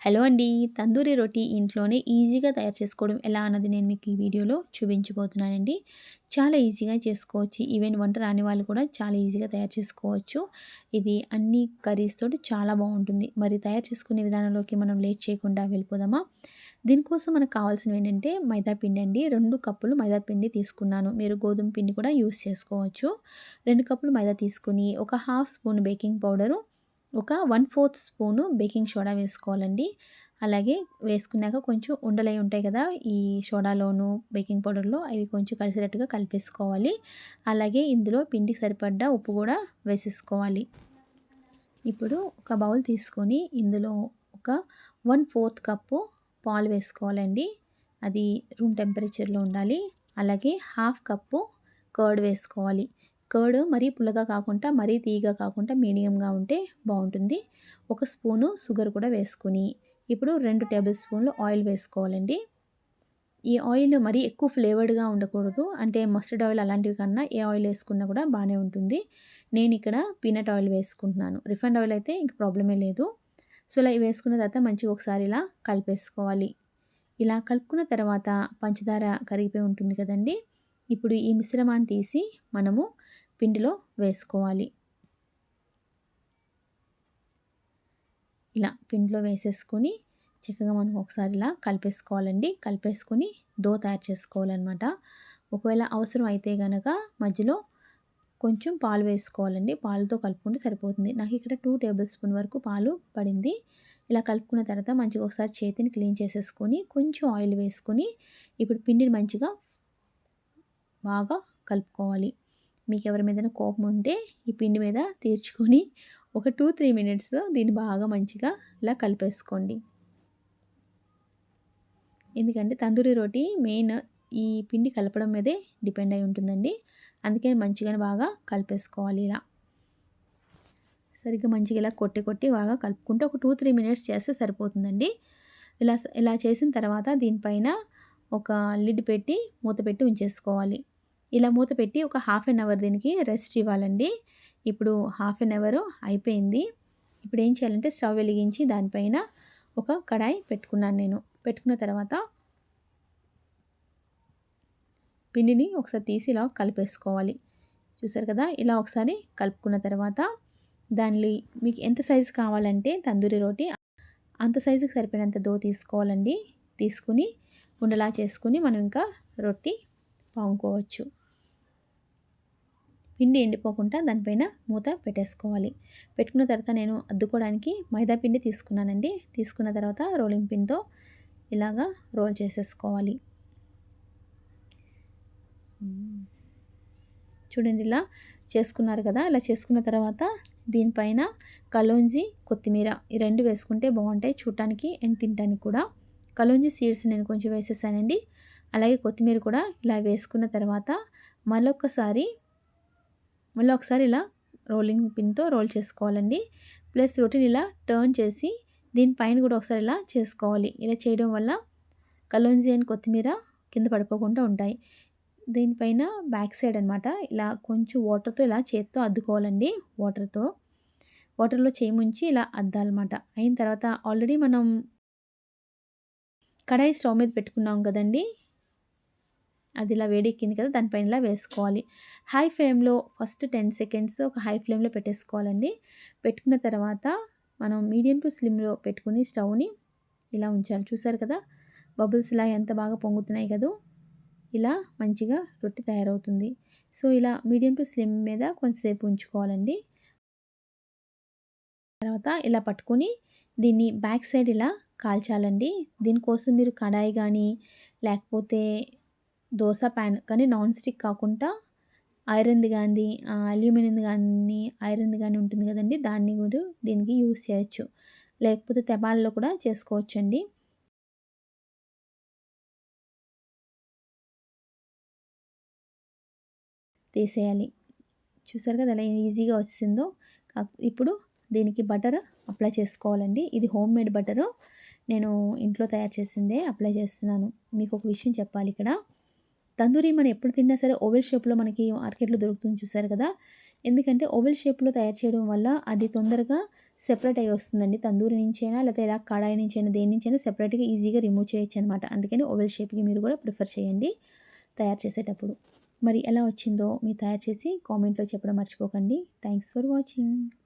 Hello అండి. తందూరి రొట్టి ఇంట్లోనే ఈజీగా తయారు చేసుకోవడం ఎలా అన్నది నేను మీకు ఈ వీడియోలో చూపించబోతున్నానండి. చాలా ఈజీగా చేసుకోవచ్చు. ఈవెన్ వంట రాని వాళ్ళు కూడా చాలా ఈజీగా తయారు చేసుకోవచ్చు. ఇది అన్ని కర్రీస్ తోటి చాలా బాగుంటుంది. మరి తయారు చేసుకునే విధానంలోకి మనం లేట్ చేయకుండా వెళ్ళిపోదామా? దీనికోసం మనకు కావాల్సినవి ఏంటంటే మైదా పిండి అండి. రెండు కప్పులు మైదా పిండి తీసుకున్నాను. మీరు గోధుమ పిండి కూడా యూస్ చేసుకోవచ్చు. రెండు కప్పులు మైదా తీసుకుని ఒక హాఫ్ స్పూన్ బేకింగ్ పౌడరు ఒక one fourth spoon baking soda వేసుకోవాలండి. అలాగే వేసుకున్నాక కొంచెం ఉండలై ఉంటాయి కదా ఈ సోడాలోను బేకింగ్ పౌడర్లో అవి కొంచెం కలిసేటట్టుగా కలిపేసుకోవాలి. అలాగే ఇందులో పిండికి సరిపడ్డ ఉప్పు కూడా వేసేసుకోవాలి. ఇప్పుడు ఒక బౌల్ తీసుకొని ఇందులో ఒక వన్ ఫోర్త్ కప్పు పాలు వేసుకోవాలండి. అది రూమ్ టెంపరేచర్లో ఉండాలి. అలాగే హాఫ్ కప్పు కర్డ్ వేసుకోవాలి. కర్డ్ మరీ పుల్లగా కాకుండా మరీ తీయగా కాకుండా మీడియంగా ఉంటే బాగుంటుంది. ఒక స్పూను షుగర్ కూడా వేసుకుని ఇప్పుడు రెండు టేబుల్ స్పూన్లు ఆయిల్ వేసుకోవాలండి. ఈ ఆయిల్ మరీ ఎక్కువ ఫ్లేవర్డ్గా ఉండకూడదు. అంటే మస్టర్డ్ ఆయిల్ అలాంటివి కన్నా ఏ ఆయిల్ వేసుకున్నా కూడా బాగానే ఉంటుంది. నేను ఇక్కడ పీనట్ ఆయిల్ వేసుకుంటున్నాను. రిఫైండ్ ఆయిల్ అయితే ఇంక ప్రాబ్లమే లేదు. సో ఇలా వేసుకున్న తర్వాత మంచిగా ఒకసారి ఇలా కలిపేసుకోవాలి. ఇలా కలుపుకున్న తర్వాత పంచదార కరిగిపోయి ఉంటుంది కదండి. ఇప్పుడు ఈ మిశ్రమాన్ని తీసి మనము పిండిలో వేసుకోవాలి. ఇలా పిండిలో వేసేసుకొని చక్కగా మనం ఒకసారి ఇలా కలిపేసుకోవాలండి. కలిపేసుకొని దో తయారు చేసుకోవాలన్నమాట. ఒకవేళ అవసరం అయితే కనుక మధ్యలో కొంచెం పాలు వేసుకోవాలండి. పాలతో కలుపుకుంటే సరిపోతుంది. నాకు ఇక్కడ టూ టేబుల్ స్పూన్ వరకు పాలు పడింది. ఇలా కలుపుకున్న తర్వాత మంచిగా ఒకసారి చేతిని క్లీన్ చేసేసుకొని కొంచెం ఆయిల్ వేసుకొని ఇప్పుడు పిండిని మంచిగా బాగా కలుపుకోవాలి. మీకు ఎవరి మీద కోపం ఉంటే ఈ పిండి మీద తీర్చుకొని ఒక టూ త్రీ మినిట్స్ దీన్ని బాగా మంచిగా ఇలా కలిపేసుకోండి. ఎందుకంటే తందూరి రోటీ మెయిన్ ఈ పిండి కలపడం మీదే డిపెండ్ అయి ఉంటుందండి. అందుకే మంచిగానే బాగా కలిపేసుకోవాలి ఇలా. సరిగ్గా మంచిగా ఇలా కొట్టి కొట్టి బాగా కలుపుకుంటే ఒక టూ త్రీ మినిట్స్ చేస్తే సరిపోతుందండి. ఇలా ఇలా చేసిన తర్వాత దీనిపైన ఒక లిడ్ పెట్టి మూత పెట్టి ఉంచేసుకోవాలి. ఇలా మూత పెట్టి ఒక హాఫ్ అన్ అవర్ దీనికి రెస్ట్ ఇవ్వాలండి. ఇప్పుడు హాఫ్ అన్ అవర్ అయిపోయింది. ఇప్పుడు ఏం చేయాలంటే స్టవ్ వెలిగించి దానిపైన ఒక కడాయి పెట్టుకున్నాను నేను. పెట్టుకున్న తర్వాత పిండిని ఒకసారి తీసి ఇలా కలిపేసుకోవాలి. చూసారు కదా? ఇలా ఒకసారి కలుపుకున్న తర్వాత దానిలో మీకు ఎంత సైజు కావాలంటే తందూరి రోటీ అంత సైజుకి సరిపోయినంత దో తీసుకోవాలండి. తీసుకుని ఉండలా చేసుకుని మనం ఇంకా రొట్టి పాముకోవచ్చు పిండి ఎండిపోకుండా దానిపైన మూత పెట్టేసుకోవాలి. పెట్టుకున్న తర్వాత నేను అద్దుకోవడానికి మైదా పిండి తీసుకున్నానండి. తీసుకున్న తర్వాత రోలింగ్ పిన్తో ఇలాగా రోల్ చేసేసుకోవాలి. చూడండి ఇలా చేసుకున్నారు కదా ఇలా చేసుకున్న తర్వాత దీనిపైన కలోంజి కొత్తిమీర ఈ రెండు వేసుకుంటే బాగుంటాయి చూడటానికి అండ్ తినడానికి కూడా. కలోంజి సీడ్స్ నేను కొంచెం వేసేసానండి. అలాగే కొత్తిమీర కూడా ఇలా వేసుకున్న తర్వాత మరొకసారి మళ్ళీ ఒకసారి ఇలా రోలింగ్ పిన్తో రోల్ చేసుకోవాలండి. ప్లస్ రొటీన్ ఇలా టర్న్ చేసి దీనిపైన కూడా ఒకసారి ఇలా చేసుకోవాలి. ఇలా చేయడం వల్ల కలోంజీ అండ్ కొత్తిమీర కింద పడిపోకుండా ఉంటాయి. దీనిపైన బ్యాక్ సైడ్ అనమాట ఇలా కొంచెం వాటర్తో ఇలా చేత్తో అద్దుకోవాలండి వాటర్తో. వాటర్లో చేయి ముంచి ఇలా అద్దాలన్నమాట. అయిన తర్వాత ఆల్రెడీ మనం కడాయి స్టవ్ మీద పెట్టుకున్నాం కదండి. అది ఇలా వేడెక్కింది కదా దానిపైన ఇలా వేసుకోవాలి. హై ఫ్లేమ్లో ఫస్ట్ టెన్ సెకండ్స్ ఒక హై ఫ్లేమ్లో పెట్టేసుకోవాలండి. పెట్టుకున్న తర్వాత మనం మీడియం టు స్లిమ్లో పెట్టుకుని స్టవ్ని ఇలా ఉంచాలి. చూసారు కదా బబుల్స్ ఇలా ఎంత బాగా పొంగుతున్నాయి కదా? ఇలా మంచిగా రొట్టె తయారవుతుంది. సో ఇలా మీడియం టు స్లిమ్ మీద కొంతసేపు ఉంచుకోవాలండి. తర్వాత ఇలా పట్టుకొని దీన్ని బ్యాక్ సైడ్ ఇలా కాల్చాలండి. దీనికోసం మీరు కడాయి కానీ లేకపోతే దోశ ప్యాన్ కానీ నాన్ స్టిక్ కాకుండా ఐరన్ది కానీ అల్యూమినియంది కానీ ఐరన్ది కానీ ఉంటుంది కదండి దాన్ని కూడా దీనికి యూస్ చేయొచ్చు. లేకపోతే తెబాల్లో కూడా చేసుకోవచ్చండి. తీసేయాలి. చూసారు కదా ఎలా ఈజీగా వచ్చిందో ఇప్పుడు దీనికి బటర్ అప్లై చేసుకోవాలండి. ఇది హోమ్ మేడ్ బటరు. నేను ఇంట్లో తయారు చేసిందే అప్లై చేస్తున్నాను. మీకు ఒక విషయం చెప్పాలి ఇక్కడ. తందూరి మనం ఎప్పుడు తిన్నా సరే ఓవెల్ షేప్లో మనకి మార్కెట్లో దొరుకుతుంది చూసారు కదా? ఎందుకంటే ఓవెల్ షేప్లో తయారు చేయడం వల్ల అది తొందరగా సెపరేట్ అయ్యి వస్తుందండి. తందూరి నుంచైనా లేకపోతే ఇలా కడాయి నుంచైనా దేని నుంచైనా సెపరేట్గా ఈజీగా రిమూవ్ చేయొచ్చు అనమాట అందుకని ఓవెల్ షేప్కి మీరు కూడా ప్రిఫర్ చేయండి తయారు చేసేటప్పుడు. మరి ఎలా వచ్చిందో మీరు తయారు చేసి కామెంట్లో చెప్పడం మర్చిపోకండి. Thanks for watching.